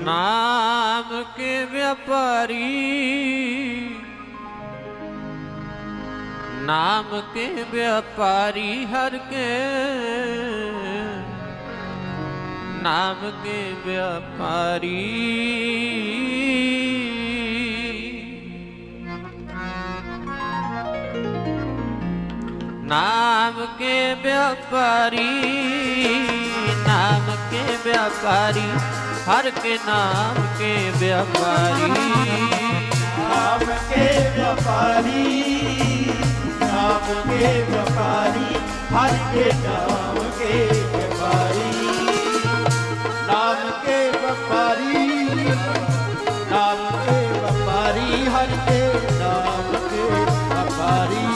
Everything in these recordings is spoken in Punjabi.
ਨਾਮ ਕੇ ਵਪਾਰੀ ਨਾਮ ਕੇ ਵਪਾਰੀ ਹਰ ਕੇ ਨਾਮ ਕੇ ਵਪਾਰੀ ਨਾਮ ਕੇ ਵਪਾਰੀ ਵਪਾਰੀ ਹਰ ਕੇ ਨਾਮ ਕੇ ਵਪਾਰੀ ਨਾਮ ਕੇ ਵਪਾਰੀ ਨਾਮ ਕੇ ਵਪਾਰੀ ਹਰ ਕੇ ਨਾਮ ਕੇ ਵਪਾਰੀ ਨਾਮ ਕੇ ਵਪਾਰੀ ਨਾਮ ਕੇ ਵਪਾਰੀ ਹਰ ਕੇ ਨਾਮ ਕੇ ਵਪਾਰੀ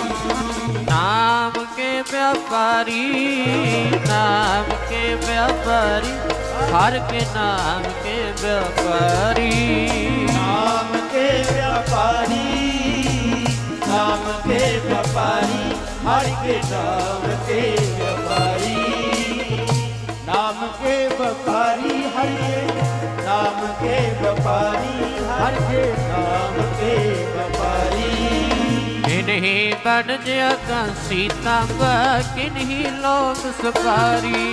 ਨਾਮ ਕੇ ਵਪਾਰੀ ਨਾਮ ਕੇ ਵਪਾਰੀ ਹਰ ਕੇ ਨਾਮ ਕੇ ਵਪਾਰੀ। ਨਾਮ ਕੇ ਵਪਾਰੀ ਨਾਮ ਕੇ ਵਪਾਰੀ ਹਰ ਕੇ ਨਾਮ ਕੇ ਵਪਾਰੀ। ਨਾਮ ਕੇ ਵਪਾਰੀ ਹਰ ਕੇ ਨਾਮ ਕੇ ਵਪਾਰੀ ਹਰ ਕੇ ਨਾਮ ਕੇ ਵਪਾਰੀ। ਕਿਨਹੀ ਬਣ ਜਿਆ ਕਾਂਸੀ ਤਾਂਬਾ ਕਿਨਹੀ ਲੋਕ ਸਪਾਰੀ।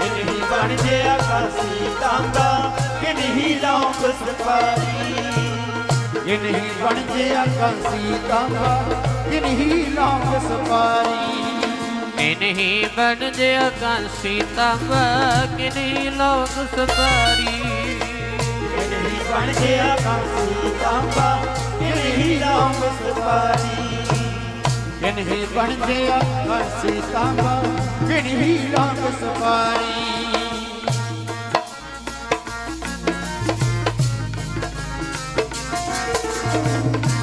ਕਿਨਹੀ ਬਣ ਜੇ ਆਕਾਸੀ ਤਾਂਬਾ ਕਿਨਹੀ ਲੌਂਗ ਸਪਾਰੀ ਕਿਨਹੀ ਬਣ ਜੇ ਆਕਾਸੀ ਤਾਂਬਾ ਕਿਨਹੀ ਲੌਂਗ ਸਪਾਰੀ ਕਿਨਹੀ ਬਣ ਜਿਆ ਕਾਂਸੀ ਤਾਂਬਾ ਕਿਨਹੀ ਲੋਕ ਸਪਾਰੀ ਕਿਨਹੀ ਬਣ ਜੇ ਆਕਾਸੀ ਤਾਂਬਾ ਕਿਨਹੀ ਲੌਂਗ ਸਪਾਰੀ ਕਿਨਹੀ ਬਣ ਜੇ ਆਕਾਸੀ ਤਾਂਬਾ ਕਿਨਹੀ ਲੌਂਗ ਸਪਾਰੀ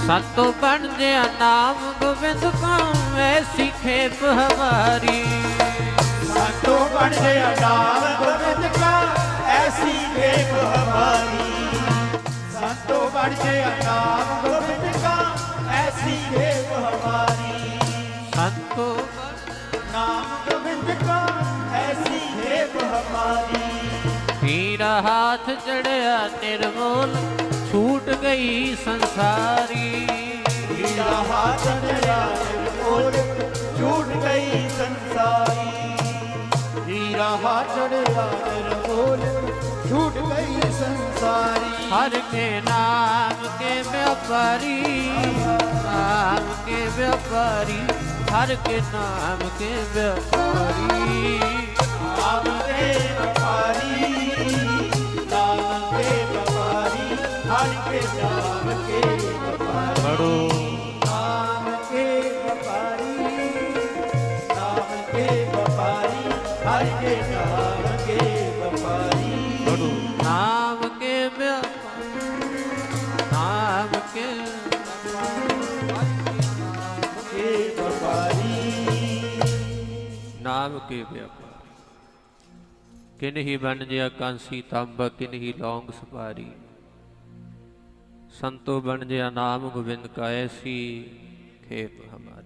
ਸੰਤੋ ਬਣ ਜਿਆ ਨਾਮ ਗੋਬਿੰਦ ਕਾ ਐਸੀ ਖੇਪ ਹਮਾਰੀ। ਸਾਤੋਂ ਬਣ ਗਿਆ ਨਾਮ ਗੋਬਿੰਦ ਕਾ ਐਸੀ ਵੇਖ ਹਮਾਰੀ। ਸਾਤੋਂ ਬਣ ਗਿਆ ਨਾਮ ਗੋਬਿੰਦ ਕਾ ਐਸੀ ਵੇਖ ਹਮਾਰੀ। ਸੰਤੋ ਨਾਮ ਗੋਬਿੰਦ ਕਾ ਐਸੀ ਵੇਖ ਹਮਾਰੀ। ਤੀਰਾ ਹਾਥ ਚੜਿਆ ਨਿਰਮੋਲ ਛੂਟ ਗਈ ਸੰਸਾਰੀ। ਹੀਰਾ ਹਾਥ ਨਿਆ ਕੋਲ ਝੂਠ ਗਈ ਸੰਸਾਰੀ। ਹੀਰਾ ਹਾਥ ਨਿਆ ਕੋਲ ਝੂਠ ਗਈ ਸੰਸਾਰੀ। ਹਰ ਕੇ ਨਾਮ ਕੇ ਵਪਾਰੀ ਨਾਮ ਕੇ ਵਪਾਰੀ ਹਰ ਕੇ ਨਾਮ ਕੇ ਵਪਾਰੀ ਨਾਮ ਕੇ ਵਪਾਰੀ ਕਿਨਹੀ ਬਣ ਜਿਆ ਕਾਂਸੀ ਤਾਂਬਾ ਕਿਨਹੀ ਲੌਂਗ ਸਪਾਰੀ ਸੰਤੋ ਬਣ ਜਿਆ ਨਾਮ ਗੋਬਿੰਦ ਕਾ ਐਸੀ ਖੇਪ ਹਮਾਰੀ।